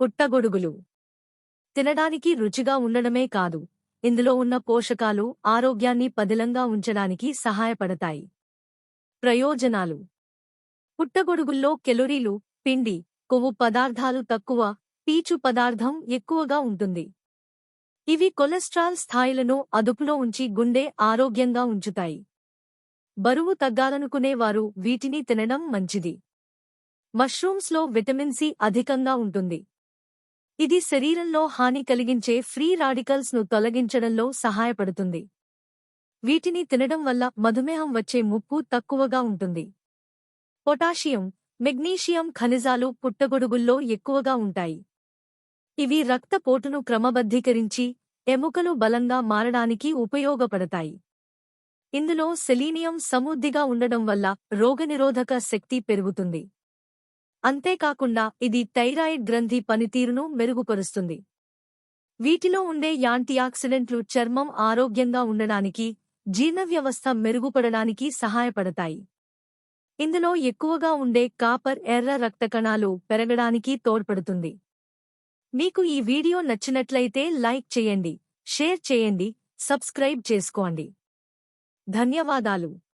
పుట్టగొడుగులు. తినడానికి రుచిగా ఉండడమే కాదు ఇందులో ఉన్న పోషకాలు ఆరోగ్యాన్ని పదిలంగా ఉంచడానికి సహాయపడతాయి. ప్రయోజనాలు. పుట్టగొడుగుల్లో కెలోరీలు పిండి కొవ్వు పదార్థాలు తక్కువ పీచు పదార్థం ఎక్కువగా ఉంటుంది. ఇవి కొలెస్ట్రాల్ స్థాయిలను అదుపులో ఉంచి గుండె ఆరోగ్యంగా ఉంచుతాయి. బరువు తగ్గాలనుకునేవారు వీటిని తినడం మంచిది. మష్రూమ్స్లో విటమిన్ సి అధికంగా ఉంటుంది. ఇది శరీరంలో హాని కలిగించే ఫ్రీ రాడికల్స్ను తొలగించడంలో సహాయపడుతుంది. వీటిని తినడం వల్ల మధుమేహం వచ్చే ముప్పు తక్కువగా ఉంటుంది. పొటాషియం మెగ్నీషియం ఖనిజాలు పుట్టగొడుగుల్లో ఎక్కువగా ఉంటాయి. ఇవి రక్తపోటును క్రమబద్ధీకరించి ఎముకలు బలంగా మారడానికి ఉపయోగపడతాయి. ఇందులో సెలీనియం సమృద్ధిగా ఉండడం వల్ల రోగనిరోధక శక్తి పెరుగుతుంది. అంతేకాకుండా ఇది థైరాయిడ్ గ్రంథి పనితీరును మెరుగుపరుస్తుంది. వీటిలో ఉండే యాంటీఆక్సిడెంట్లు చర్మం ఆరోగ్యంగా ఉండడానికి జీర్ణవ్యవస్థ మెరుగుపడడానికి సహాయపడతాయి. ఇందులో ఎక్కువగా ఉండే కాపర్ ఎర్ర రక్త కణాలు పెరగడానికి తోడ్పడుతుంది. మీకు ఈ వీడియో నచ్చినట్లయితే లైక్ చేయండి షేర్ చేయండి సబ్స్క్రైబ్ చేసుకోండి. ధన్యవాదాలు.